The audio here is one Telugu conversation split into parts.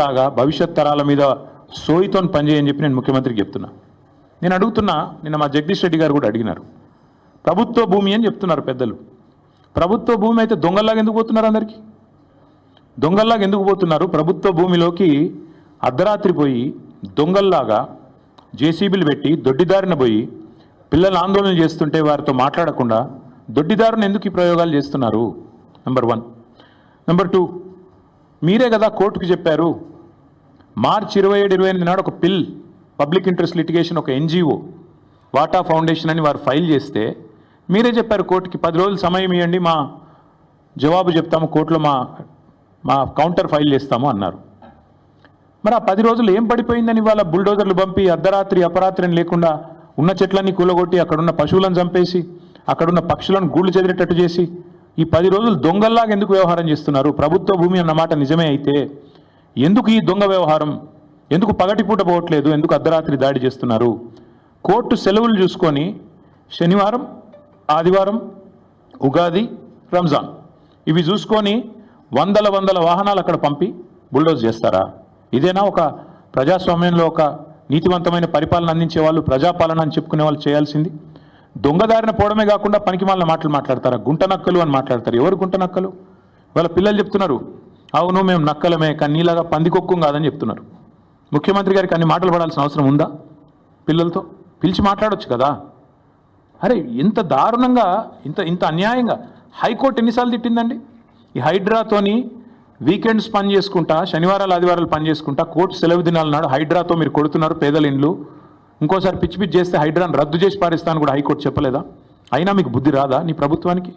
లాగా భవిష్యత్ తరాల మీద సోయితో పనిచేయని చెప్పి నేను ముఖ్యమంత్రికి చెప్తున్నా. నేను అడుగుతున్నా నిన్న మా జగదీష్ రెడ్డి గారు కూడా అడిగినారు. ప్రభుత్వ భూమి అని చెప్తున్నారు పెద్దలు. ప్రభుత్వ భూమి అయితే దొంగల్లాగా ఎందుకు పోతున్నారు అందరికీ? దొంగల్లాగా ఎందుకు పోతున్నారు? ప్రభుత్వ భూమిలోకి అర్ధరాత్రి పోయి దొంగల్లాగా జేసీబీలు పెట్టి దొడ్డిదారిన పోయి పిల్లలు ఆందోళన చేస్తుంటే వారితో మాట్లాడకుండా దొడ్డిదారుని ఎందుకు ఈ ప్రయోగాలు చేస్తున్నారు? నెంబర్ వన్ నెంబర్ టూ మీరే కదా కోర్టుకు చెప్పారు. మార్చి ఇరవై ఏడు ఇరవై ఎనిమిది నాడు ఒక పిల్ పబ్లిక్ ఇంట్రెస్ట్ లిటిగేషన్ ఒక ఎన్జిఓ వాటా ఫౌండేషన్ అని వారు ఫైల్ చేస్తే మీరే చెప్పారు కోర్టుకి పది రోజులు సమయం ఇవ్వండి మా జవాబు చెప్తాము కోర్టులో మా మా కౌంటర్ ఫైల్ చేస్తాము అన్నారు. మరి ఆ పది రోజులు ఏం పడిపోయిందని వాళ్ళ బుల్డోజర్లు పంపి అర్ధరాత్రి అపరాత్రి అని లేకుండా ఉన్న చెట్లన్నీ కూలగొట్టి అక్కడున్న పశువులను చంపేసి అక్కడున్న పక్షులను గూళ్ళు చెదిరేటట్టు చేసి ఈ పది రోజులు దొంగల్లాగా ఎందుకు వ్యవహారం చేస్తున్నారు? ప్రభుత్వ భూమి అన్నమాట నిజమే అయితే ఎందుకు ఈ దొంగ వ్యవహారం? ఎందుకు పగటిపూట పోవట్లేదు? ఎందుకు అర్ధరాత్రి దాడి చేస్తున్నారు? కోర్టు సెలవులు చూసుకొని శనివారం ఆదివారం ఉగాది రంజాన్ ఇవి చూసుకొని వందల వందల వాహనాలు అక్కడ పంపి బుల్డోజ్ చేస్తారా? ఇదేనా ఒక ప్రజాస్వామ్యంలో ఒక నీతివంతమైన పరిపాలన అందించే వాళ్ళు ప్రజాపాలన అని చెప్పుకునే వాళ్ళు చేయాల్సింది? దొంగదారిన పోవడమే కాకుండా పనికి మాలిన మాటలు మాట్లాడతారా? గుంట నక్కలు అని మాట్లాడతారు. ఎవరు గుంట నక్కలు? వాళ్ళ పిల్లలు చెప్తున్నారు అవును మేము నక్కలమే కానీ నీలాగా పందికొక్కం కాదని చెప్తున్నారు. ముఖ్యమంత్రి గారికి అన్ని మాటలు పడాల్సిన అవసరం ఉందా పిల్లలతో? పిలిచి మాట్లాడొచ్చు కదా. అరే ఇంత దారుణంగా ఇంత ఇంత అన్యాయంగా హైకోర్టు ఎన్నిసార్లు తిట్టిందండి? ఈ హైడ్రాతోని వీకెండ్స్ పని చేసుకుంటా శనివారాలు ఆదివారాలు పని చేసుకుంటా కోర్టు సెలవు దినాల నాడు హైడ్రాతో మీరు కొడుతున్నారు పేదల ఇండ్లు ఇంకోసారి పిచ్చి పిచ్చి చేస్తే హైడ్రాన్ రద్దు చేసి పారిస్తాను కూడా హైకోర్టు చెప్పలేదా? అయినా మీకు బుద్ధి రాదా నీ ప్రభుత్వానికి?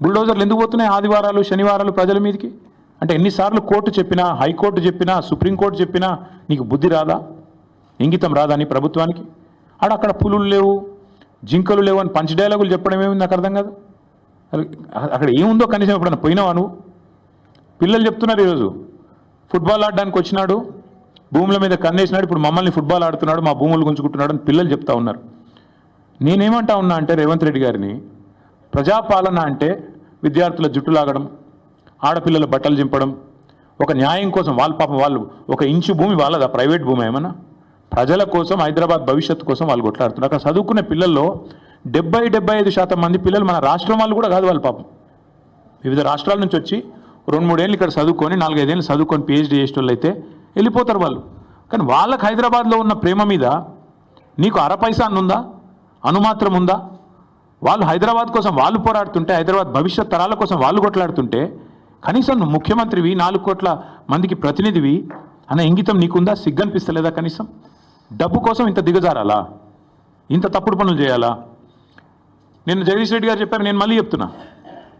బుల్డోజర్లు ఎందుకు పోతున్నాయి ఆదివారాలు శనివారాలు ప్రజల మీదకి? అంటే ఎన్నిసార్లు కోర్టు చెప్పినా హైకోర్టు చెప్పినా సుప్రీంకోర్టు చెప్పినా నీకు బుద్ధి రాదా? ఇంగితం రాదా నీ ప్రభుత్వానికి? ఆడ అక్కడ పులులు లేవు జింకలు లేవు అని పంచ డైలాగులు చెప్పడం ఏమి నాకు అర్థం కాదు? అక్కడ ఏముందో కనీసం ఎప్పుడన్నా పోయినావా నువ్వు? పిల్లలు చెప్తున్నారు ఈరోజు ఫుట్బాల్ ఆడడానికి వచ్చినాడు భూముల మీద కన్నేసినాడు ఇప్పుడు మమ్మల్ని ఫుట్బాల్ ఆడుతున్నాడు మా భూములు గుంజుకుంటున్నాడు అని పిల్లలు చెప్తా ఉన్నారు. నేనేమంటా ఉన్నా అంటే రేవంత్ రెడ్డి గారిని ప్రజాపాలన అంటే విద్యార్థుల జుట్టు లాగడం ఆడపిల్లల బట్టలు చింపడం ఒక న్యాయం కోసం వాళ్ళ పాపం వాళ్ళు ఒక ఇంచు భూమి వాళ్ళదా? ప్రైవేట్ భూమి ఏమన్నా? ప్రజల కోసం హైదరాబాద్ భవిష్యత్తు కోసం వాళ్ళు కొట్లాడుతున్నారు. అక్కడ చదువుకునే పిల్లల్లో డెబ్బై డెబ్బై ఐదు శాతం మంది పిల్లలు మన రాష్ట్రం వాళ్ళు కూడా కాదు వాళ్ళ పాపం. వివిధ రాష్ట్రాల నుంచి వచ్చి రెండు మూడేళ్ళు ఇక్కడ చదువుకొని నాలుగైదేళ్ళు చదువుకొని పిహెచ్డీ చేసేటోళ్ళు అయితే వెళ్ళిపోతారు వాళ్ళు. కానీ వాళ్ళకి హైదరాబాద్లో ఉన్న ప్రేమ మీద నీకు అర పైసా ఉందా అనుమాత్రం ఉందా? వాళ్ళు హైదరాబాద్ కోసం వాళ్ళు పోరాడుతుంటే హైదరాబాద్ భవిష్యత్ తరాల కోసం వాళ్ళు కొట్లాడుతుంటే కనీసం నువ్వు ముఖ్యమంత్రివి నాలుగు కోట్ల మందికి ప్రతినిధివి అన్న ఇంగితం నీకుందా? సిగ్గనిపిస్తలేదా కనీసం? డబ్బు కోసం ఇంత దిగజారాలా? ఇంత తప్పుడు పనులు చేయాలా? నేను జగదీష్ రెడ్డి గారు చెప్పారు నేను మళ్ళీ చెప్తున్నా.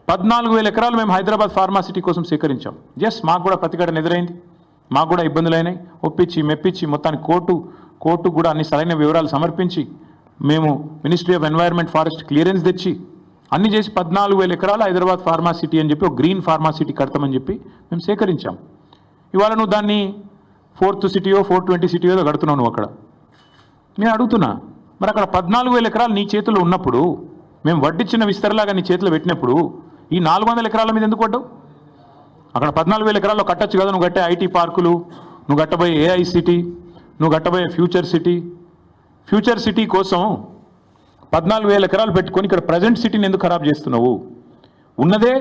పద్నాలుగు వేల ఎకరాలు మేము హైదరాబాద్ ఫార్మాసిటీ కోసం సేకరించాం. జస్ట్ మాకు కూడా ప్రతిఘటన ఎదురైంది. మాకు కూడా ఇబ్బందులు అయినాయి. ఒప్పించి మెప్పించి మొత్తానికి కోర్టు కోర్టు కూడా అన్ని సరైన వివరాలు సమర్పించి మేము ministry of environment forest clearance తెచ్చి అన్ని చేసి పద్నాలుగు వేల ఎకరాలు హైదరాబాద్ ఫార్మాసిటీ అని చెప్పి ఒక గ్రీన్ ఫార్మాసిటీ కడతామని చెప్పి మేము సేకరించాం. ఇవాళ నువ్వు దాన్ని ఫోర్త్ సిటీయో ఫోర్ ట్వంటీ సిటీయో కడుతున్నావు నువ్వు అక్కడ. నేను అడుగుతున్నా మరి అక్కడ పద్నాలుగు వేల ఎకరాలు నీ చేతిలో ఉన్నప్పుడు మేము వడ్డిచ్చిన విస్తరలాగా నీ చేతిలో పెట్టినప్పుడు ఈ నాలుగు వందల ఎకరాల మీద ఎందుకు పడ్డావు అక్కడ పద్నాలుగు వేల ఎకరాల్లో కట్టొచ్చు కదా నువ్వు కట్టే ఐటీ పార్కులు నువ్వు కట్టబోయే ఏఐ సిటీ నువ్వు కట్టబోయే ఫ్యూచర్ సిటీ ఫ్యూచర్ సిటీ కోసం పద్నాలుగు వేల ఎకరాలు పెట్టుకొని ఇక్కడ ప్రజెంట్ సిటీని ఎందుకు ఖరాబ్ చేస్తున్నావు? ఉన్నదే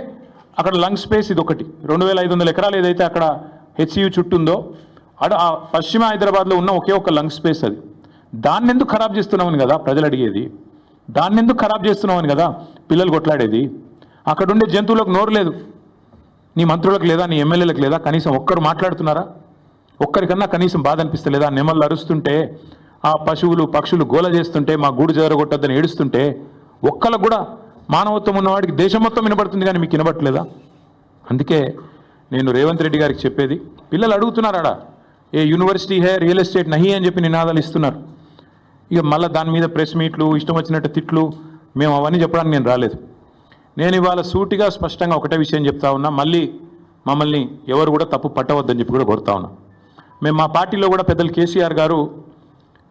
అక్కడ లంగ్ స్పేస్ ఇది ఒకటి రెండు వేల ఐదు వందల ఎకరాలు ఏదైతే అక్కడ హెచ్సియు చుట్టూ ఉందో అడ ఆ పశ్చిమ హైదరాబాద్లో ఉన్న ఒకే ఒక లంగ్ స్పేస్ అది. దాన్ని ఎందుకు ఖరాబ్ చేస్తున్నామని కదా ప్రజలు అడిగేది. దాన్ని ఎందుకు ఖరాబ్ చేస్తున్నామని కదా పిల్లలు కొట్లాడేది. అక్కడ ఉండే జంతువులకు నోరు లేదు. నీ మంత్రులకు లేదా నీ ఎమ్మెల్యేలకు లేదా కనీసం ఒక్కరు మాట్లాడుతున్నారా? ఒక్కరికన్నా కనీసం బాధ అనిపిస్తలేదా? నెమళ్ళు అరుస్తుంటే ఆ పశువులు పక్షులు గోల చేస్తుంటే మా గూడు జరగొట్టద్దని ఏడుస్తుంటే ఒక్కలకు కూడా మానవత్వం ఉన్నవాడికి దేశం మొత్తం వినబడుతుంది కానీ మీకు వినబట్టలేదా అందుకే నేను రేవంత్ రెడ్డి గారికి చెప్పేది పిల్లలు అడుగుతున్నారాడా? ఏ యూనివర్సిటీ హే రియల్ ఎస్టేట్ నహి అని చెప్పి నినాదాలు ఇస్తున్నారు. ఇక మళ్ళీ దాని మీద ప్రెస్ మీట్లు ఇష్టం వచ్చినట్టు తిట్లు మేము అవన్నీ చెప్పడానికి నేను రాలేదు. నేను ఇవాళ సూటిగా స్పష్టంగా ఒకటే విషయం చెప్తా ఉన్నా. మళ్ళీ మమ్మల్ని ఎవరు కూడా తప్పు పట్టవద్దని చెప్పి కూడా కోరుతా ఉన్నా. మేము మా పార్టీలో కూడా పెద్దలు కేసీఆర్ గారు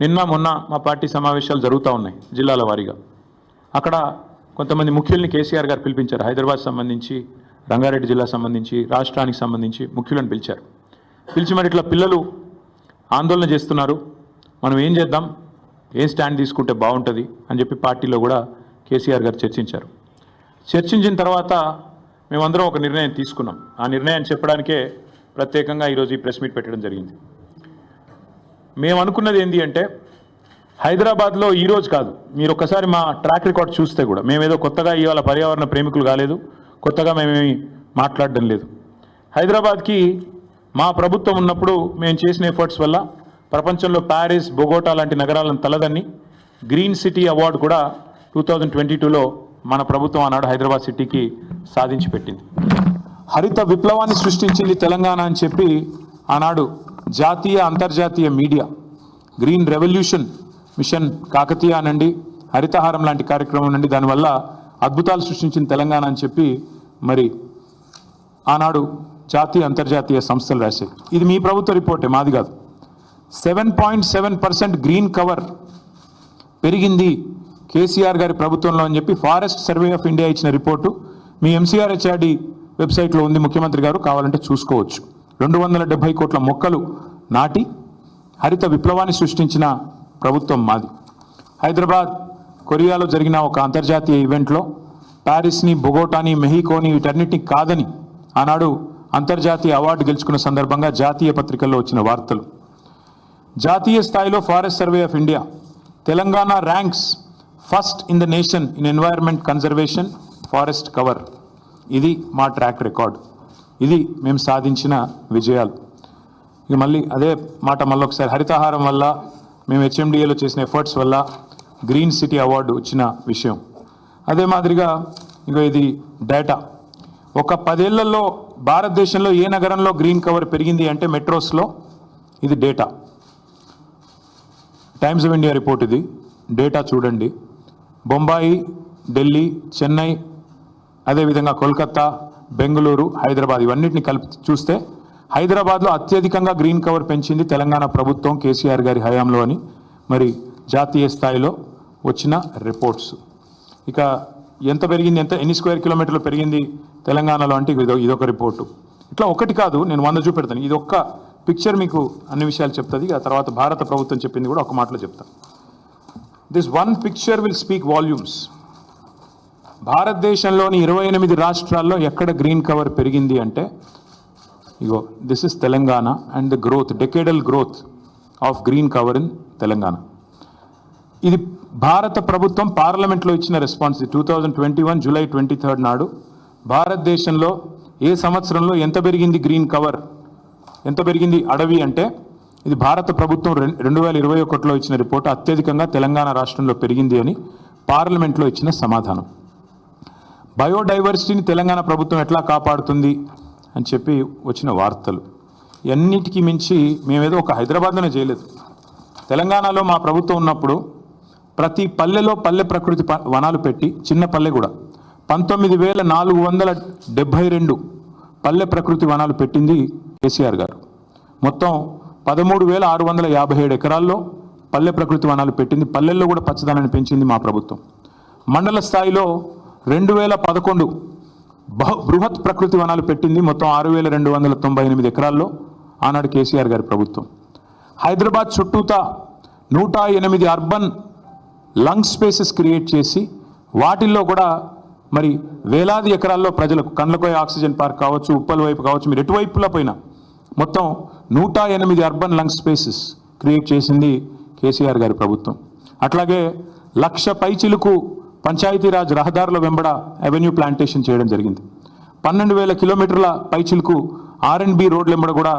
నిన్న మొన్న మా పార్టీ సమావేశాలు జరుగుతూ ఉన్నాయి జిల్లాల వారీగా. అక్కడ కొంతమంది ముఖ్యుల్ని కేసీఆర్ గారు పిలిపించారు. హైదరాబాద్ సంబంధించి రంగారెడ్డి జిల్లా సంబంధించి రాష్ట్రానికి సంబంధించి ముఖ్యులను పిలిచారు. పిలిచి మరి ఇట్లా పిల్లలు ఆందోళన చేస్తున్నారు. మనం ఏం చేద్దాం? ఏం స్టాండ్ తీసుకుంటే బాగుంటుంది? అని చెప్పి పార్టీలో కూడా కేసీఆర్ గారు చర్చించారు. చర్చించిన తర్వాత మేమందరం ఒక నిర్ణయం తీసుకున్నాం. ఆ నిర్ణయాన్ని చెప్పడానికే ప్రత్యేకంగా ఈరోజు ఈ ప్రెస్ మీట్ పెట్టడం జరిగింది. మేము అనుకున్నది ఏంటి అంటే హైదరాబాద్లో ఈరోజు కాదు. మీరు ఒక్కసారి మా ట్రాక్ రికార్డ్ చూస్తే కూడా మేమేదో కొత్తగా ఇవాళ పర్యావరణ ప్రేమికులు కాలేదు కొత్తగా మేమేమి మాట్లాడడం లేదు. హైదరాబాద్కి మా ప్రభుత్వం ఉన్నప్పుడు మేము చేసిన ఎఫర్ట్స్ వల్ల ప్రపంచంలో ప్యారిస్ బొగోటా లాంటి నగరాలను తలదన్ని గ్రీన్ సిటీ అవార్డు కూడా టూ థౌజండ్ ట్వంటీ టూలో మన ప్రభుత్వం ఆనాడు హైదరాబాద్ సిటీకి సాధించి పెట్టింది హరిత విప్లవాన్ని సృష్టించింది తెలంగాణ అని చెప్పి ఆనాడు జాతీయ అంతర్జాతీయ media green revolution mission Kakatiya అనండి హరితహారం లాంటి కార్యక్రమం నుండి దానివల్ల అద్భుతాలు సృష్టించిన తెలంగాణ అని చెప్పి మరి ఆనాడు జాతీయ అంతర్జాతీయ సంస్థలు రాశాయి. ఇది మీ ప్రభుత్వ రిపోర్టే మాది కాదు. Seven point seven percent green cover పెరిగింది కేసీఆర్ గారి ప్రభుత్వంలో అని చెప్పి ఫారెస్ట్ సర్వే ఆఫ్ ఇండియా ఇచ్చిన రిపోర్టు మీ ఎంసీఆర్ హెచ్ఆర్డీ వెబ్సైట్లో ఉంది. ముఖ్యమంత్రి గారు కావాలంటే చూసుకోవచ్చు. రెండు వందల డెబ్బై కోట్ల మొక్కలు నాటి హరిత విప్లవాన్ని సృష్టించిన ప్రభుత్వం మాది. హైదరాబాద్ కొరియాలో జరిగిన ఒక అంతర్జాతీయ ఈవెంట్లో ప్యారిస్ని బొగోటాని మెహికోని వీటన్నిటిని కాదని ఆనాడు అంతర్జాతీయ అవార్డు గెలుచుకున్న సందర్భంగా జాతీయ పత్రికల్లో వచ్చిన వార్తలు. జాతీయ స్థాయిలో forest survey of India Telangana ranks first in the nation in environment conservation forest cover ఇది మా ట్రాక్ రికార్డ్ ఇది మేము సాధించిన విజయాలు. ఇక మళ్ళీ అదే మాట మళ్ళీ ఒకసారి. హరితహారం వల్ల మేము హెచ్ఎండిఏలో చేసిన ఎఫర్ట్స్ వల్ల గ్రీన్ సిటీ అవార్డు వచ్చిన విషయం. అదే మాదిరిగా ఇక ఇది డేటా ఒక పదేళ్ళలో భారతదేశంలో ఏ నగరంలో గ్రీన్ కవర్ పెరిగింది అంటే మెట్రోస్లో ఇది data Times of India report ఇది. డేటా చూడండి. బొంబాయి ఢిల్లీ చెన్నై అదేవిధంగా కోల్కత్తా బెంగళూరు హైదరాబాద్ ఇవన్నిటిని కలిపి చూస్తే హైదరాబాద్లో అత్యధికంగా గ్రీన్ కవర్ పెంచింది తెలంగాణ ప్రభుత్వం కేసీఆర్ గారి హయాంలో అని. మరి జాతీయ స్థాయిలో వచ్చిన రిపోర్ట్స్ ఇక ఎంత పెరిగింది ఎంత ఎన్ని స్క్వేర్ కిలోమీటర్లు పెరిగింది తెలంగాణలో అంటే ఇదో ఇదొక రిపోర్టు ఇట్లా ఒకటి కాదు నేను వంద చూపెడతాను. ఇది ఒక్క పిక్చర్ మీకు అన్ని విషయాలు చెప్తుంది. ఆ తర్వాత భారత ప్రభుత్వం చెప్పింది కూడా ఒక మాటలో చెప్తాను this one picture will speak volumes భారతదేశంలోని ఇరవై ఎనిమిది రాష్ట్రాల్లో ఎక్కడ గ్రీన్ కవర్ పెరిగింది అంటే ఇగో this is Telangana and the growth decadal growth of green cover in Telangana. ఇది భారత ప్రభుత్వం పార్లమెంట్లో ఇచ్చిన response two thousand twenty one July twenty third నాడు భారతదేశంలో ఏ సంవత్సరంలో ఎంత పెరిగింది గ్రీన్ కవర్ ఎంత పెరిగింది అడవి అంటే ఇది భారత ప్రభుత్వం రెండు వేల ఇరవై ఒకటిలో ఇచ్చిన రిపోర్ట్ అత్యధికంగా తెలంగాణ రాష్ట్రంలో పెరిగింది అని పార్లమెంట్లో ఇచ్చిన సమాధానం. బయోడైవర్సిటీని తెలంగాణ ప్రభుత్వం ఎట్లా కాపాడుతుంది అని చెప్పి వచ్చిన వార్తలు. ఎన్నిటికీ మించి మేమేదో ఒక హైదరాబాద్లోనే చేయలేదు. తెలంగాణలో మా ప్రభుత్వం ఉన్నప్పుడు ప్రతి పల్లెలో పల్లె ప్రకృతి ప- వనాలు పెట్టి చిన్న పల్లె కూడా పంతొమ్మిది వేల నాలుగు వందల డెబ్భై రెండు పల్లె ప్రకృతి వనాలు పెట్టింది కేసీఆర్ గారు. మొత్తం పదమూడు వేల ఆరు వందల యాభై ఏడు ఎకరాల్లో పల్లె ప్రకృతి వనాలు పెట్టింది. పల్లెల్లో కూడా పచ్చదనాన్ని పెంచింది మా ప్రభుత్వం. మండల స్థాయిలో రెండు వేల పదకొండు బహు బృహత్ ప్రకృతి వనాలు పెట్టింది. మొత్తం ఆరు వేల రెండు వందల తొంభై ఎనిమిది ఎకరాల్లో ఆనాడు కేసీఆర్ గారి ప్రభుత్వం. హైదరాబాద్ చుట్టూతా నూట ఎనిమిది అర్బన్ లంగ్ స్పేసెస్ క్రియేట్ చేసి వాటిల్లో కూడా మరి వేలాది ఎకరాల్లో ప్రజలకు కండ్లకోయ ఆక్సిజన్ పార్క్ కావచ్చు ఉప్పల వైపు కావచ్చు మీరు ఎటువైపులా పోయినా మొత్తం నూట ఎనిమిది అర్బన్ లంగ్ స్పేసెస్ క్రియేట్ చేసింది కేసీఆర్ గారి ప్రభుత్వం. అట్లాగే లక్ష పైచిలుకు పంచాయతీరాజ్ రహదారుల వెంబడ అవెన్యూ ప్లాంటేషన్ చేయడం జరిగింది. పన్నెండు వేల కిలోమీటర్ల పైచిలుకు ఆర్ అండ్ బి రోడ్ల వెంబడ కూడా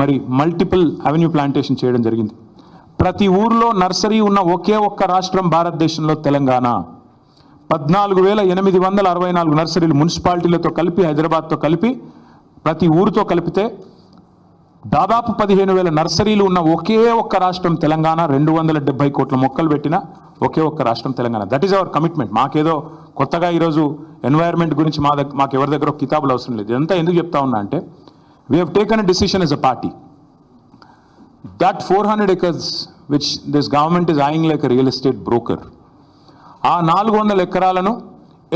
మరి మల్టిపుల్ అవెన్యూ ప్లాంటేషన్ చేయడం జరిగింది. ప్రతి ఊర్లో నర్సరీ ఉన్న ఒకే ఒక్క రాష్ట్రం భారతదేశంలో తెలంగాణ. పద్నాలుగు వేల ఎనిమిది వందల అరవై నాలుగు నర్సరీలు మున్సిపాలిటీలతో కలిపి హైదరాబాద్తో కలిపి ప్రతి ఊరితో కలిపితే దాదాపు పదిహేను వేల నర్సరీలు ఉన్న ఒకే ఒక్క రాష్ట్రం తెలంగాణ రెండు వందల డెబ్బై కోట్ల మొక్కలు పెట్టిన ఒకే ఒక్క రాష్ట్రం Telangana. That is our commitment మాకేదో కొత్తగా ఈరోజు ఎన్వైర్న్మెంట్ గురించి మా దగ్గర మాకు ఎవరి దగ్గర ఒక కితాబులు అవసరం లేదు. ఇదంతా ఎందుకు చెప్తా ఉన్నా అంటే we have taken a decision as a party that four hundred acres which this government is eyeing like real estate broker ఆ నాలుగు వందల ఎకరాలను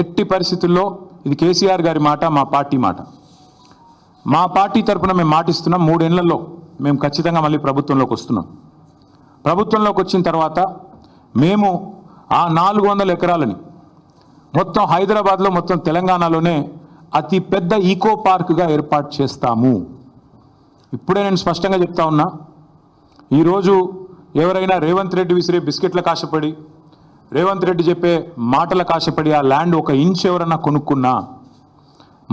ఎట్టి పరిస్థితుల్లో ఇది కేసీఆర్ గారి మాట మా పార్టీ మాట. మా పార్టీ తరపున మేము మాటిస్తున్నాం మూడేళ్ళలో మేము ఖచ్చితంగా మళ్ళీ ప్రభుత్వంలోకి వస్తున్నాం. ప్రభుత్వంలోకి వచ్చిన తర్వాత మేము ఆ నాలుగు వందల ఎకరాలని మొత్తం హైదరాబాద్లో మొత్తం తెలంగాణలోనే అతి పెద్ద ఈకో పార్క్గా ఏర్పాటు చేస్తాము. ఇప్పుడే నేను స్పష్టంగా చెప్తా ఉన్నా ఈరోజు ఎవరైనా రేవంత్ రెడ్డి విసిరే బిస్కెట్ల కాశపడి రేవంత్ రెడ్డి చెప్పే మాటల కాశపడి ఆ ల్యాండ్ ఒక ఇంచ్ ఎవరన్నా కొనుక్కున్నా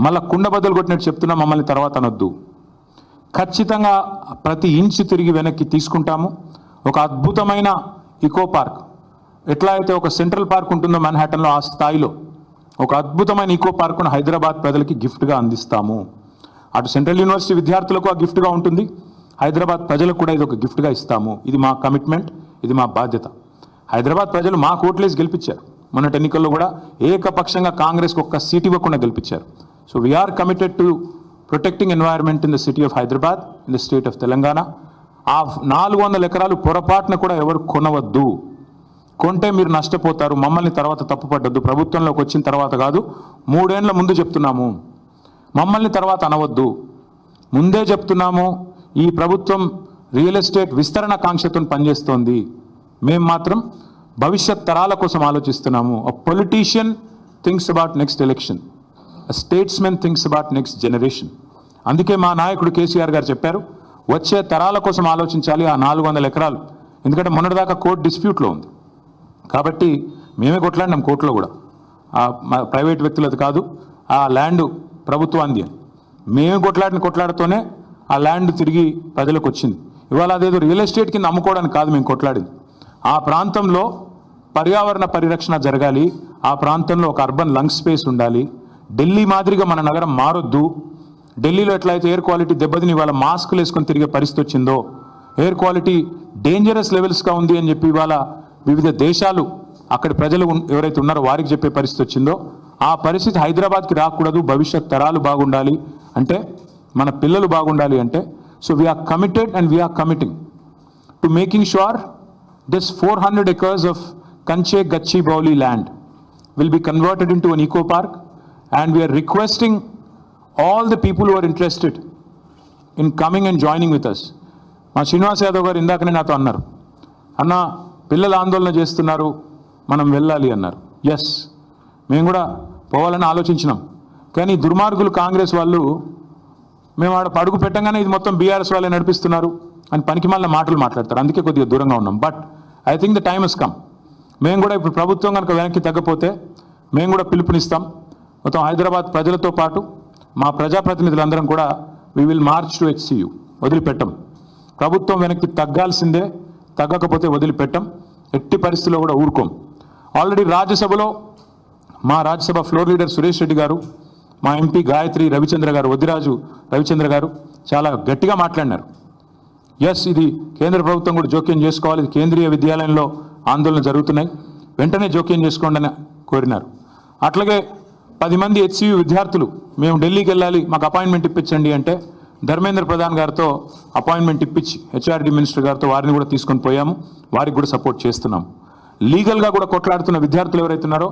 మళ్ళా కుండ బదులు కొట్టినట్టు చెప్తున్నా మమ్మల్ని తర్వాత అనొద్దు. ఖచ్చితంగా ప్రతి ఇంచ్ తిరిగి వెనక్కి తీసుకుంటాము. ఒక అద్భుతమైన ఇకో పార్క్ ఎట్లా అయితే ఒక సెంట్రల్ పార్క్ ఉంటుందో మన్హాటన్లో ఆ స్థాయిలో ఒక అద్భుతమైన ఈకో పార్కును హైదరాబాద్ ప్రజలకి గిఫ్ట్గా అందిస్తాము. అటు సెంట్రల్ యూనివర్సిటీ విద్యార్థులకు ఆ గిఫ్ట్గా ఉంటుంది. హైదరాబాద్ ప్రజలకు కూడా ఇది ఒక గిఫ్ట్గా ఇస్తాము. ఇది మా కమిట్మెంట్ ఇది మా బాధ్యత. హైదరాబాద్ ప్రజలు మా కోట్లేసి గెలిపించారు. మొన్నటి ఎన్నికల్లో కూడా ఏకపక్షంగా కాంగ్రెస్కి ఒక్క సీట్ ఇవ్వకుండా గెలిపించారు. So are committed to protecting environment in the city of Hyderabad in the state of Telangana ఆ నాలుగు వందల ఎకరాలు పొరపాటున కూడా ఎవరు కొనవద్దు. కొంటే మీరు నష్టపోతారు మమ్మల్ని తర్వాత తప్పుపడ్డద్దు ప్రభుత్వంలోకి వచ్చిన తర్వాత కాదు మూడేండ్ల ముందు చెప్తున్నాము. మమ్మల్ని తర్వాత అనవద్దు. ముందే చెప్తున్నాము ఈ ప్రభుత్వం రియల్ ఎస్టేట్ విస్తరణ కాంక్షతో పనిచేస్తోంది. మేము మాత్రం భవిష్యత్ తరాల కోసం ఆలోచిస్తున్నాము. A politician thinks about next election statesmen things about next generation అందుకే మా నాయకుడు కేసీఆర్ గారు చెప్పారు వచ్చే తరాల కోసం ఆలోచించాలి ఆ నాలుగు వందల ఎకరాలు. ఎందుకంటే మొన్నటిదాకా కోర్టు డిస్ప్యూట్లో ఉంది. కాబట్టి మేమే కొట్లాడినాం కోర్టులో కూడా. ఆ మా ప్రైవేట్ వ్యక్తులది కాదు ఆ ల్యాండ్ ప్రభుత్వాంది అని. మేమే కొట్లాడిన కొట్లాడుతూనే ఆ ల్యాండ్ తిరిగి ప్రజలకు వచ్చింది. ఇవాళ అదేదో రియల్ ఎస్టేట్ కింద అమ్ముకోవడానికి కాదు మేము కొట్లాడింది. ఆ ప్రాంతంలో పర్యావరణ పరిరక్షణ జరగాలి. ఆ ప్రాంతంలో ఒక అర్బన్ లంగ్ స్పేస్ ఉండాలి. ఢిల్లీ మాదిరిగా మన నగరం మారొద్దు. ఢిల్లీలో ఎట్లయితే ఎయిర్ క్వాలిటీ దెబ్బతిని ఇవాళ మాస్కులు వేసుకొని తిరిగే పరిస్థితి వచ్చిందో ఎయిర్ క్వాలిటీ డేంజరస్ లెవెల్స్గా ఉంది అని చెప్పి ఇవాళ వివిధ దేశాలు అక్కడ ప్రజలు ఎవరైతే ఉన్నారో వారికి చెప్పే పరిస్థితి వచ్చిందో ఆ పరిస్థితి హైదరాబాద్కి రాకూడదు. భవిష్యత్ తరాలు బాగుండాలి అంటే మన పిల్లలు బాగుండాలి అంటే so we are committed and we are committing to making sure this four hundred acres of Kancha Gachibowli land will be converted into an eco park and we are requesting all the people who are interested in coming and joining with us. మా శ్రీనివాస్ యాదవ్ గారు ఇందాకనే నాతో అన్నారు అన్న పిల్లలు ఆందోళన చేస్తున్నారు మనం వెళ్ళాలి అన్నారు. ఎస్ మేము కూడా పోవాలని ఆలోచించినాం. కానీ దుర్మార్గులు కాంగ్రెస్ వాళ్ళు మేము ఆడ పడుగు పెట్టంగానే ఇది మొత్తం బీఆర్ఎస్ వాళ్ళే నడిపిస్తున్నారు అని పనికి మళ్ళీ మాటలు మాట్లాడతారు. అందుకే కొద్దిగా దూరంగా ఉన్నాం. But I think the time is come మేము కూడా ఇప్పుడు ప్రభుత్వం కనుక వెనక్కి తగ్గపోతే మేము కూడా పిలుపునిస్తాం. మొత్తం హైదరాబాద్ ప్రజలతో పాటు మా ప్రజాప్రతినిధులందరం కూడా we will march to HCU వదిలిపెట్టం. ప్రభుత్వం వెనక్కి తగ్గాల్సిందే తగ్గకపోతే వదిలిపెట్టం. ఎట్టి పరిస్థితిలో కూడా ఊరుకోం. ఆల్రెడీ రాజ్యసభలో మా రాజ్యసభ ఫ్లోర్ లీడర్ సురేష్ రెడ్డి గారు మా ఎంపీ గాయత్రి రవిచంద్ర గారు వదిరాజు రవిచంద్ర గారు చాలా గట్టిగా మాట్లాడినారు. ఎస్ ఇది కేంద్ర ప్రభుత్వం కూడా జోక్యం చేసుకోవాలి. ఇది కేంద్రీయ విద్యాలయంలో ఆందోళన జరుగుతున్నాయి. వెంటనే జోక్యం చేసుకోండి అని కోరినారు. అట్లాగే పది మంది హెచ్సియు విద్యార్థులు మేము ఢిల్లీకి వెళ్ళాలి మాకు అపాయింట్మెంట్ ఇప్పించండి అంటే ధర్మేంద్ర ప్రధాన్ గారితో అపాయింట్మెంట్ ఇప్పించి హెచ్ఆర్డి మినిస్టర్ గారితో వారిని కూడా తీసుకొని పోయాము. వారికి కూడా సపోర్ట్ చేస్తున్నాం. లీగల్గా కూడా కొట్లాడుతున్న విద్యార్థులు ఎవరైతే ఉన్నారో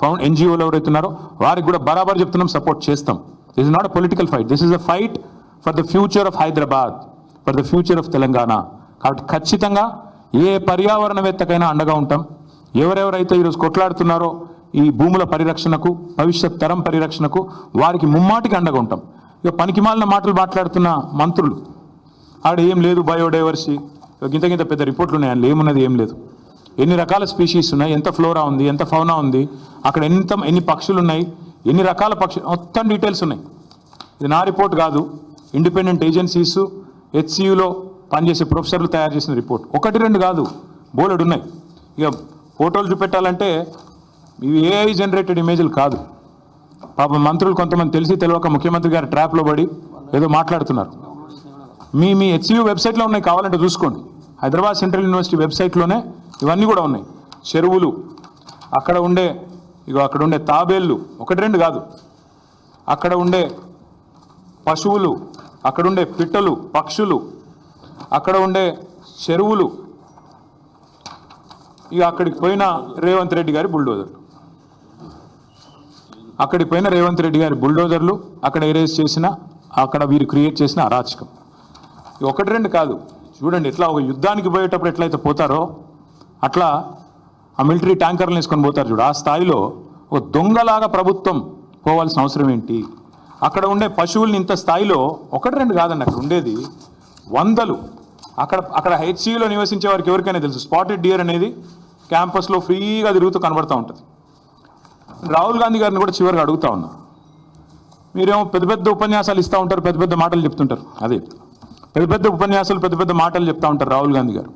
ఫౌండ్ ఎన్జిఓలు ఎవరైతున్నారో వారికి కూడా బరాబర్ చెప్తున్నాం సపోర్ట్ చేస్తాం. This is not a political fight this is a fight for the future of Hyderabad for the future of Telangana కాబట్టి ఖచ్చితంగా ఏ పర్యావరణవేత్తకైనా అండగా ఉంటాం. ఎవరెవరైతే ఈరోజు కొట్లాడుతున్నారో ఈ భూముల పరిరక్షణకు భవిష్యత్ తరం పరిరక్షణకు వారికి ముమ్మాటికి అండగా ఉంటాం. ఇక పనికిమాలిన మాటలు మాట్లాడుతున్న మంత్రులు ఆడ ఏం లేదు బయోడైవర్సిటీ. గింత గింత పెద్ద రిపోర్ట్లు ఉన్నాయి అందులో ఏమున్నది ఏం లేదు. ఎన్ని రకాల స్పీషీస్ ఉన్నాయి ఎంత ఫ్లోరా ఉంది ఎంత ఫౌనా ఉంది అక్కడ ఎంత ఎన్ని పక్షులు ఉన్నాయి ఎన్ని రకాల పక్షులు మొత్తం డీటెయిల్స్ ఉన్నాయి. ఇది నా రిపోర్ట్ కాదు ఇండిపెండెంట్ ఏజెన్సీస్ హెచ్సియులో పనిచేసే ప్రొఫెసర్లు తయారు చేసిన రిపోర్ట్. ఒకటి రెండు కాదు బోలెడు ఉన్నాయి ఇక ఫోటోలు చూపెట్టాలంటే ఇవి ఏఐ జనరేటెడ్ ఇమేజ్లు కాదు. పాప మంత్రులు కొంతమంది తెలిసి తెలియక ముఖ్యమంత్రి గారి ట్రాప్లో పడి ఏదో మాట్లాడుతున్నారు. మీ మీ హెచ్సియు వెబ్సైట్లో ఉన్నాయి కావాలంటే చూసుకోండి. హైదరాబాద్ సెంట్రల్ యూనివర్సిటీ వెబ్సైట్లోనే ఇవన్నీ కూడా ఉన్నాయి. చెరువులు అక్కడ ఉండే ఇక అక్కడ ఉండే తాబేళ్ళు ఒకటి రెండు కాదు. అక్కడ ఉండే పశువులు అక్కడ ఉండే పిట్టలు పక్షులు అక్కడ ఉండే చెరువులు. ఇక అక్కడికి పోయిన రేవంత్ రెడ్డి గారి బుల్డోజర్లు అక్కడికి పోయిన రేవంత్ రెడ్డి గారి బుల్డోజర్లు అక్కడ ఎరేజ్ చేసిన అక్కడ వీరు క్రియేట్ చేసిన అరాచకం. ఇది ఒకటి రెండు కాదు. చూడండి ఎట్లా ఒక యుద్ధానికి పోయేటప్పుడు ఎట్లయితే పోతారో అట్లా ఆ మిలిటరీ ట్యాంకర్లు వేసుకొని పోతారు చూడు. ఆ స్థాయిలో ఒక దొంగలాగా ప్రభుత్వం పోవాల్సిన అవసరం ఏంటి? అక్కడ ఉండే పశువుల్ని ఇంత స్థాయిలో ఒకటి రెండు కాదండి అక్కడ ఉండేది వందలు. అక్కడ అక్కడ హెచ్సిలో నివసించే వారికి ఎవరికైనా తెలుసు? స్పాటెడ్ డియర్ అనేది క్యాంపస్లో ఫ్రీగా తిరుగుతూ కనబడుతూ ఉంటుంది. రాహుల్ గాంధీ గారిని కూడా చివరికి అడుగుతా ఉన్నా. మీరేమో పెద్ద పెద్ద ఉపన్యాసాలు ఇస్తూ ఉంటారు పెద్ద పెద్ద మాటలు చెప్తుంటారు. అదే పెద్ద పెద్ద ఉపన్యాసాలు పెద్ద పెద్ద మాటలు చెప్తూ ఉంటారు రాహుల్ గాంధీ గారు.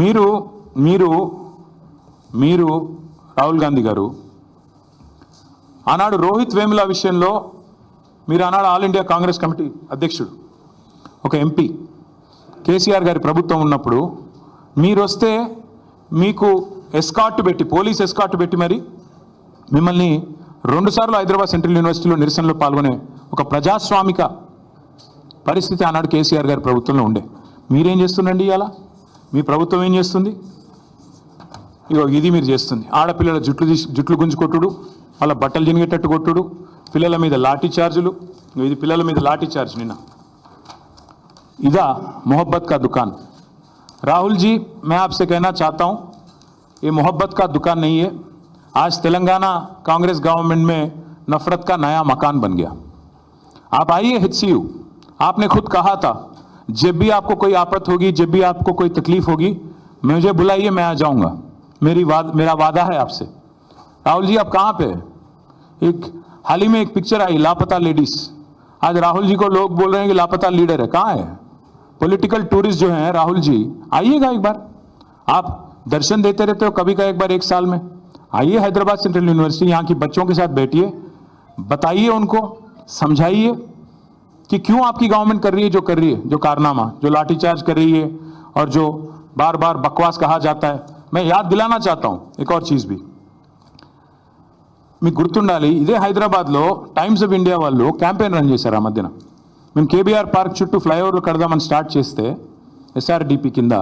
మీరు మీరు మీరు రాహుల్ గాంధీ గారు ఆనాడు రోహిత్ వేముల విషయంలో మీరు ఆనాడు ఆల్ ఇండియా కాంగ్రెస్ కమిటీ అధ్యక్షుడు ఒక ఎంపీ కేసీఆర్ గారి ప్రభుత్వం ఉన్నప్పుడు మీరు వస్తే మీకు ఎస్కాట్ పెట్టి పోలీస్ ఎస్కాట్ పెట్టి మరి మిమ్మల్ని రెండుసార్లు హైదరాబాద్ సెంట్రల్ యూనివర్సిటీలో నిరసనలో పాల్గొనే ఒక ప్రజాస్వామిక పరిస్థితి ఆనాడు కేసీఆర్ గారి ప్రభుత్వంలో ఉండే మీరేం చేస్తుండండి ఇవాళ మీ ప్రభుత్వం ఏం చేస్తుంది ఇగో ఇది మీరు చేస్తుంది ఆడపిల్లల జుట్లు తీసి జుట్లు గుంజు కొట్టుడు వాళ్ళ బట్టలు చినిగేటట్టు కొట్టుడు పిల్లల మీద లాఠీ చార్జులు ఇగో ఇది పిల్లల మీద లాఠీ చార్జ్ నిన్న ఇదా मोहब्बत का दुकान राहुल जी मैं आपसे कहना चाहता हूं ये मोहब्बत का दुकान नहीं है आज तेलंगाना कांग्रेस गवर्नमेंट में नफरत का नया मकान बन गया। आप आइए एच आपने खुद कहा था, जब भी आपको कोई आफत होगी, जब भी आपको कोई तकलीफ़ होगी, मुझे बुलाइए, मैं आ जाऊँगा। मेरी वाद, मेरा वादा है आपसे। राहुल जी, आप कहाँ पे? एक, हाल ही में एक पिक्चर आई, लापता लेडीज़ आज राहुल जी को लोग बोल रहे हैं कि लापता लीडर है। कहाँ है? पॉलिटिकल टूरिस्ट जो हैं, राहुल जी, आइएगा एक बार। आप दर्शन देते रहते हो कभी का एक बार, एक साल में? आइए हैदराबाद सेंट्रल यूनिवर्सिटी यहाँ की बच्चों के साथ बैठिए बताइए उनको समझाइए कि क्यों आपकी गवर्नमेंट कर रही है जो कर रही है जो कारनामा जो लाठीचार्ज कर रही है और जो बार बार बकवास कहा जाता है मैं याद दिलाना चाहता हूं एक और चीज भी మీకు గుర్తుండాలి ఇదే హైదరాబాద్లో టైమ్స్ ఆఫ్ ఇండియా వాళ్ళు క్యాంపెయిన్ రన్ చేశారు ఆ మధ్యన మేము కేబీఆర్ పార్క్ చుట్టూ ఫ్లైఓవర్లు కడదామని స్టార్ట్ చేస్తే ఎస్ఆర్డిపి కింద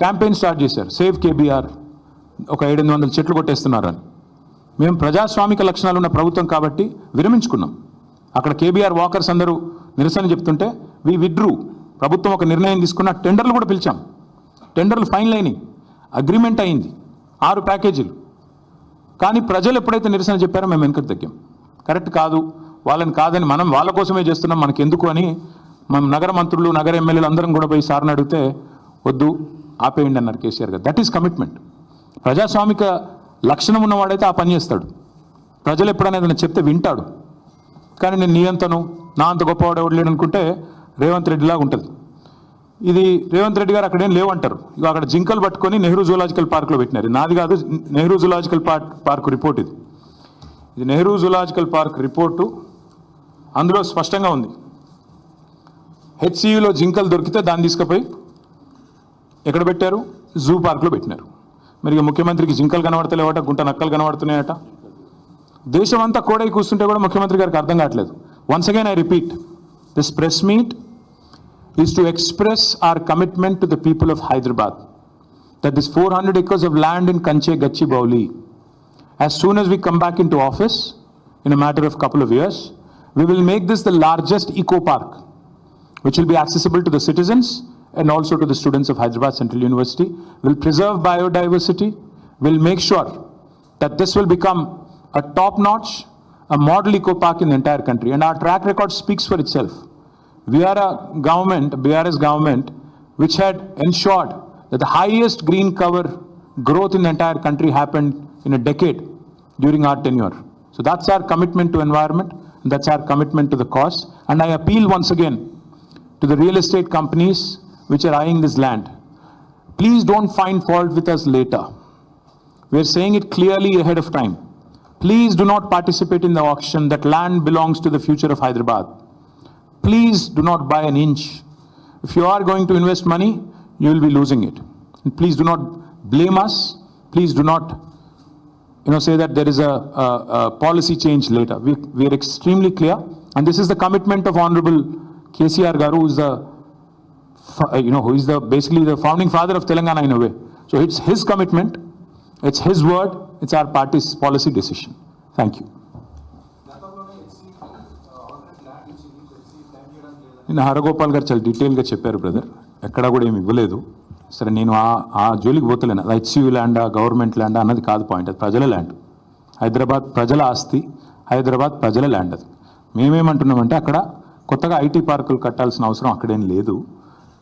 క్యాంపెయిన్ స్టార్ట్ చేశారు సేవ్ కేబీఆర్ ఒక ఏడు వందల చెట్లు కొట్టేస్తున్నారని. మేము ప్రజాస్వామిక లక్షణాలు ఉన్న ప్రభుత్వం కాబట్టి విరమించుకున్నాం. అక్కడ కేబీఆర్ వాకర్స్ అందరూ నిరసన చెప్తుంటే వి విడ్రూ. ప్రభుత్వం ఒక నిర్ణయం తీసుకున్న టెండర్లు కూడా పిలిచాం. టెండర్లు ఫైనల్ అయినాయి అగ్రిమెంట్ అయింది. ఆరు ప్యాకేజీలు. కానీ ప్రజలు ఎప్పుడైతే నిరసన చెప్పారో మేము వెనుకకు తగ్గాం. కరెక్ట్ కాదు. వాళ్ళని కాదని మనం వాళ్ళ కోసమే చేస్తున్నాం. మనకి ఎందుకు అని మనం నగర మంత్రులు నగర ఎమ్మెల్యేలు అందరం కూడా పోయి సార్ని అడిగితే వద్దు ఆపేయండి అన్నారు కేసీఆర్ గారు. దట్ ఈస్ కమిట్మెంట్ ప్రజాస్వామిక లక్షణం ఉన్నవాడైతే ఆ పని చేస్తాడు. ప్రజలు ఎప్పుడైనా ఏదైనా చెప్తే వింటాడు. కానీ నేను నీ అంతను నా అంత గొప్పవాడు ఎవడు లేడు అనుకుంటే రేవంత్ రెడ్డిలాగా ఉంటుంది. ఇది రేవంత్ రెడ్డి గారు అక్కడేం లేవంటారు. ఇక అక్కడ జింకలు పట్టుకొని నెహ్రూ జూలాజికల్ పార్క్లో పెట్టినారు. నాది కాదు Nehru zoological park park report ఇది. ఇది నెహ్రూ జూలాజికల్ పార్క్ రిపోర్టు. అందులో స్పష్టంగా ఉంది. హెచ్సియులో జింకలు దొరికితే దాన్ని తీసుకుపోయి ఎక్కడ పెట్టారు? జూ పార్క్లో పెట్టినారు. మరి ముఖ్యమంత్రికి జింకలు కనబడతలేవట గుంట నక్కలు కనబడుతున్నాయట. దేశమంతా కోడై కూర్చుంటే కూడా ముఖ్యమంత్రి గారికి అర్థం కావట్లేదు. Once again I repeat this press meet is to express our commitment to the people of Hyderabad that this four hundred acres of land in Kancha Gachibowli as soon as we come back into office in a matter of couple of years we will make this the largest eco park which will be accessible to the citizens and also to the students of Hyderabad Central University. Will preserve biodiversity. Will make sure that this will become a top-notch, a model eco park in the entire country. And our track record speaks for itself. We are a government, a BRS government, which had ensured that the highest green cover growth in the entire country happened in a decade during our tenure. So that's our commitment to environment, and that's our commitment to the cause. And I appeal once again to the real estate companies which are eyeing this land. Please don't find fault with us later. We are saying it clearly ahead of time. Please do not participate in the auction. That land belongs to the future of Hyderabad please do not buy an inch. If you are going to invest money, you will be losing it. And please do not blame us. Please do not, you know, say that there is a, a, a policy change later. We, we are extremely clear, and this is the commitment of Honorable KCR Garu, who is the, you know, who is the basically the founding father of Telangana in a way. So it's his commitment, it's his word, it's our party's policy decision. Thank you. నిన్న హరగోపాల్ గారు చాలా డీటెయిల్గా చెప్పారు బ్రదర్. ఎక్కడా కూడా ఏమి ఇవ్వలేదు. సరే నేను ఆ ఆ జోలికి పోతలేను. అది హెచ్సియు ల్యాండా గవర్నమెంట్ ల్యాండా అన్నది కాదు పాయింట్. అది ప్రజల ల్యాండ్. హైదరాబాద్ ప్రజల ఆస్తి హైదరాబాద్ ప్రజల ల్యాండ్ అది. మేమేమంటున్నామంటే అక్కడ కొత్తగా ఐటీ పార్కులు కట్టాల్సిన అవసరం అక్కడేం లేదు.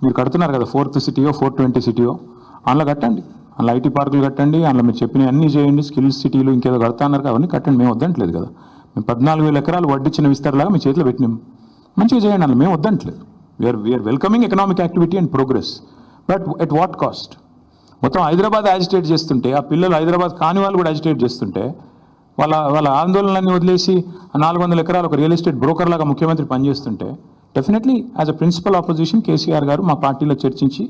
మీరు కడుతున్నారు కదా ఫోర్త్ సిటీయో ఫోర్ ట్వంటీ సిటీయో అందులో కట్టండి. అందులో ఐటీ పార్కులు కట్టండి అందులో మీరు చెప్పినవి అన్నీ చేయండి స్కిల్స్ సిటీలు ఇంకేదో కడతా అన్నారు అవన్నీ కట్టండి మేము వద్దంటలేదు కదా. మేము పద్నాలుగు వేల ఎకరాలు వడ్డిచ్చిన విస్తారలాగా మీ చేతిలో పెట్టినాం. మంచిగా చేయండి అందులో మేము వద్దంటలేదు. We are we are welcoming economic activity and progress but at what cost మొత్తం హైదరాబాద్ యాజిటేట్ చేస్తుంటే ఆ పిల్లలు హైదరాబాద్ కాని వాళ్ళు కూడా యాజిటేట్ చేస్తుంటే వాళ్ళ వాళ్ళ ఆందోళనలన్నీ వదిలేసి నాలుగు వందల ఎకరాలు ఒక రియల్ ఎస్టేట్ బ్రోకర్ లాగా ముఖ్యమంత్రి పనిచేస్తుంటే definitely as a principal opposition KCR garu మా పార్టీలో చర్చించి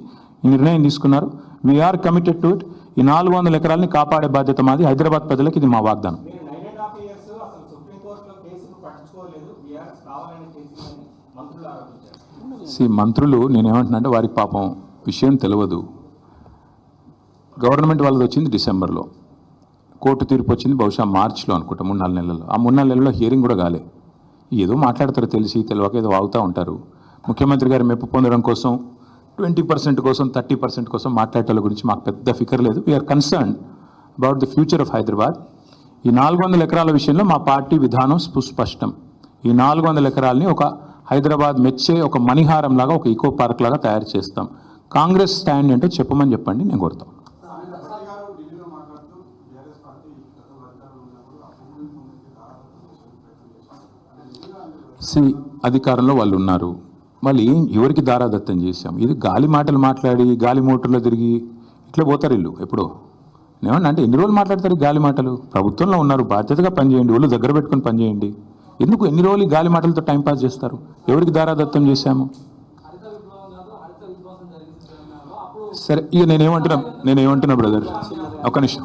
ఈ నిర్ణయం తీసుకున్నారు. వీఆర్ కమిటెడ్ టు ఇట్ ఈ నాలుగు వందల ఎకరాలని కాపాడే బాధ్యత మాది. హైదరాబాద్ ప్రజలకు ఇది మా వాగ్దానం. సి మంత్రులు నేనేమంటున్నా అంటే వారికి పాపం విషయం తెలియదు. గవర్నమెంట్ వాళ్ళది వచ్చింది డిసెంబర్లో. కోర్టు తీర్పు వచ్చింది బహుశా మార్చ్లో అనుకుంటా మూడు నాలుగు నెలల్లో. ఆ మూడు నాలుగు నెలల్లో హియరింగ్ కూడా కాలే. ఏదో మాట్లాడతారు తెలిసి తెలియక ఏదో వాగుతూ ఉంటారు. ముఖ్యమంత్రి గారు మెప్పు పొందడం కోసం ట్వంటీ పర్సెంట్ కోసం థర్టీ పర్సెంట్ కోసం మాట్లాడటం గురించి మాకు పెద్ద ఫికర్ లేదు. We are concern about the future of Hyderabad ఈ నాలుగు వందల ఎకరాల విషయంలో మా పార్టీ విధానం సుస్పష్టం. ఈ నాలుగు వందల ఎకరాలని ఒక హైదరాబాద్ మెచ్చే ఒక మణిహారం లాగా ఒక ఈకో పార్క్ లాగా తయారు చేస్తాం. కాంగ్రెస్ స్టాండ్ ఏంటో చెప్పమని చెప్పండి నేను కోరుతాం అమిత్ గారు ఢిల్లీలో మాట్లాడుతూ బీఆర్ఎస్ పార్టీ గతంలో అధికారంలో ఉన్నప్పుడు ఆ భూములను పొందించి దాదాపు ప్రయత్నం చేశారు అంటే నిజంగా సి అధికారంలో వాళ్ళు ఉన్నారు. వాళ్ళు ఏం ఎవరికి దారాదత్తం చేశాం? ఇది గాలి మాటలు మాట్లాడి గాలి మోటార్లో తిరిగి ఇట్లా పోతారు ఇల్లు ఎప్పుడో. ఏమన్నా అంటే ఎన్ని రోజులు మాట్లాడతారు గాలి మాటలు? ప్రభుత్వంలో ఉన్నారు బాధ్యతగా పనిచేయండి ఒళ్ళు దగ్గర పెట్టుకొని పనిచేయండి. ఎందుకు ఎన్ని రోజులు గాలి మాటలతో టైం పాస్ చేస్తారు? ఎవరికి దారాదత్తం చేశాము? సరే ఇక నేనేమంటున్నా నేనేమంటున్నా బ్రదర్ ఒక నిమిషం.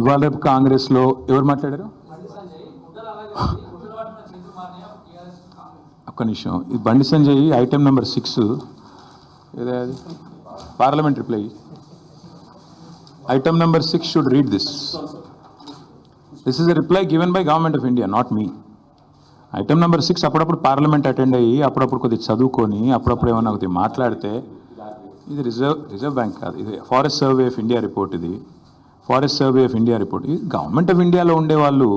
ఇవాళ రేపు కాంగ్రెస్లో ఎవరు మాట్లాడారు? ఒక్క నిమిషం. ఇది Bandi Sanjay item number six. ఏదే parliament reply item number six should read this. This is a reply given by government of India not me item number six అప్పుడప్పుడు పార్లమెంట్ అటెండ్ అయ్యి అప్పుడప్పుడు కొద్దిగా చదువుకొని అప్పుడప్పుడు ఏమన్నా కొద్దిగా మాట్లాడితే ఇది రిజర్వ్ రిజర్వ్ బ్యాంక్ కాదు. ఇది forest survey of India report ఇది. Forest survey of India report ఇది గవర్నమెంట్ ఆఫ్ ఇండియాలో ఉండే వాళ్ళు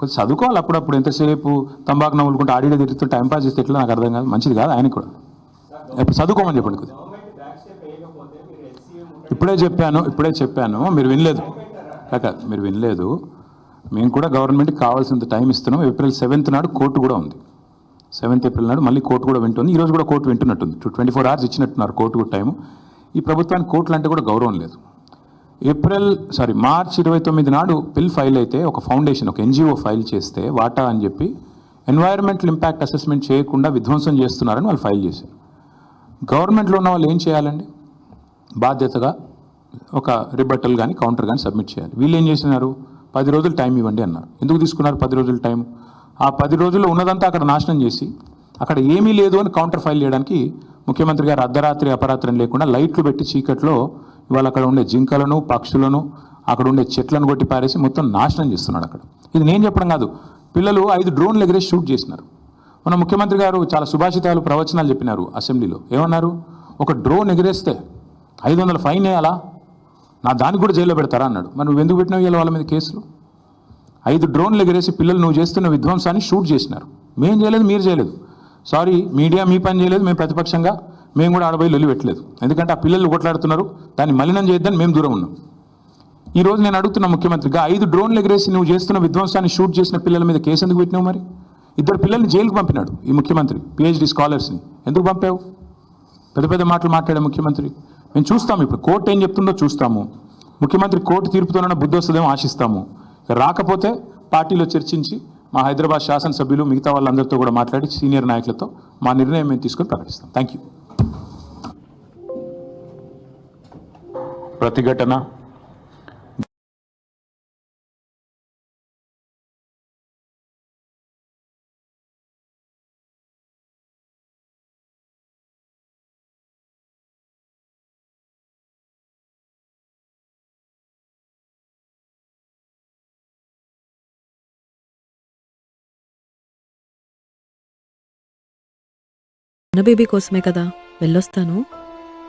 కొంచెం చదువుకోవాలి అప్పుడప్పుడు. ఎంతసేపు తంబాకు నవ్వులుకుంటే ఆడియో తిరుగుతూ టైం పాస్ చేస్తే ఎట్లా? నాకు అర్థం కాదు. మంచిది కాదు ఆయన కూడా. ఇప్పుడు చదువుకోమని చెప్పండి కొద్దిగా. ఇప్పుడే చెప్పాను ఇప్పుడే చెప్పాను. మీరు వినలేదు. కాక మీరు వినలేదు. మేము కూడా గవర్నమెంట్కి కావాల్సినంత టైం ఇస్తున్నాం. ఏప్రిల్ సెవెంత్ నాడు కోర్టు కూడా ఉంది. సెవెంత్ ఏప్రిల్ నాడు మళ్ళీ కోర్టు కూడా వింటుంది. ఈరోజు కూడా కోర్టు వింటున్నట్టుంది. ట్వంటీ ఫోర్ అవర్స్ ఇచ్చినట్టున్నారు కోర్టు కూడా టైము. ఈ ప్రభుత్వానికి కోర్టులు అంటే కూడా గౌరవం లేదు. ఏప్రిల్ సారీ మార్చ్ ఇరవై తొమ్మిది నాడు పిల్ ఫైల్ అయితే ఒక ఫౌండేషన్ ఒక ఎన్జిఓ ఫైల్ చేస్తే వాటా అని చెప్పి ఎన్వైరన్మెంటల్ ఇంపాక్ట్ అసెస్మెంట్ చేయకుండా విధ్వంసం చేస్తున్నారని వాళ్ళు ఫైల్ చేశారు. గవర్నమెంట్లో ఉన్న వాళ్ళు ఏం చేయాలండి? బాధ్యతగా ఒక రిబట్టల్ కానీ కౌంటర్ కానీ సబ్మిట్ చేయాలి. వీళ్ళు ఏం చేసినారు? పది రోజులు టైం ఇవ్వండి అన్నారు. ఎందుకు తీసుకున్నారు పది రోజులు టైం? ఆ పది రోజుల్లో ఉన్నదంతా అక్కడ నాశనం చేసి అక్కడ ఏమీ లేదు అని కౌంటర్ ఫైల్ చేయడానికి ముఖ్యమంత్రి గారు అర్ధరాత్రి అపరాత్రం లేకుండా లైట్లు పెట్టి చీకట్లో ఇవాళ అక్కడ ఉండే జింకలను పక్షులను అక్కడ ఉండే చెట్లను కొట్టి పారేసి మొత్తం నాశనం చేస్తున్నాడు అక్కడ. ఇది నేను చెప్పడం కాదు పిల్లలు ఐదు డ్రోన్లు ఎగిరేసి షూట్ చేసినారు. మన ముఖ్యమంత్రి గారు చాలా సుభాషితాలు ప్రవచనాలు చెప్పినారు అసెంబ్లీలో. ఏమన్నారు? ఒక డ్రోన్ ఎగిరేస్తే ఐదు వందల ఫైన్ వేయాలా? నా దానికి కూడా జైల్లో పెడతారా అన్నాడు. మరి నువ్వు ఎందుకు పెట్టినావు ఇవాళ వాళ్ళ మీద కేసులు? ఐదు డ్రోన్లు ఎగిరేసి పిల్లలు నువ్వు చేస్తున్న విధ్వంసాన్ని షూట్ చేసినారు. మేం చేయలేదు మీరు చేయలేదు. సారీ మీడియా మీ పని చేయలేదు మేము ప్రతిపక్షంగా మేము కూడా ఆడబోయి లొల్లి పెట్టలేదు. ఎందుకంటే ఆ పిల్లలు కొట్లాడుతున్నారు దాన్ని మలినం చేయొద్దని మేము దూరం ఉన్నాం. ఈ రోజు నేను అడుగుతున్న ముఖ్యమంత్రిగా ఐదు డ్రోన్లు ఎగరేసి నువ్వు చేస్తున్న విధ్వంసాన్ని షూట్ చేసిన పిల్లల మీద కేసు ఎందుకు పెట్టినావు మరి? ఇద్దరు పిల్లల్ని జైలుకు పంపినాడు ఈ ముఖ్యమంత్రి పిహెచ్డి స్కాలర్స్ని. ఎందుకు పంపావు? పెద్ద పెద్ద మాటలు మాట్లాడే ముఖ్యమంత్రి. మేము చూస్తాము ఇప్పుడు కోర్టు ఏం చెప్తుందో చూస్తాము. ముఖ్యమంత్రి కోర్టు తీర్పుతోనైనా బుద్ధి వస్తుందేమో ఆశిస్తాము. రాకపోతే పార్టీలో చర్చించి మా హైదరాబాద్ శాసనసభ్యులు మిగతా వాళ్ళందరితో కూడా మాట్లాడి సీనియర్ నాయకులతో మా నిర్ణయం మేము తీసుకొని ప్రకటిస్తాం. థ్యాంక్ యూ ప్రతిఘటన. బేబీ కోసమే కదా వెళ్ళొస్తాను.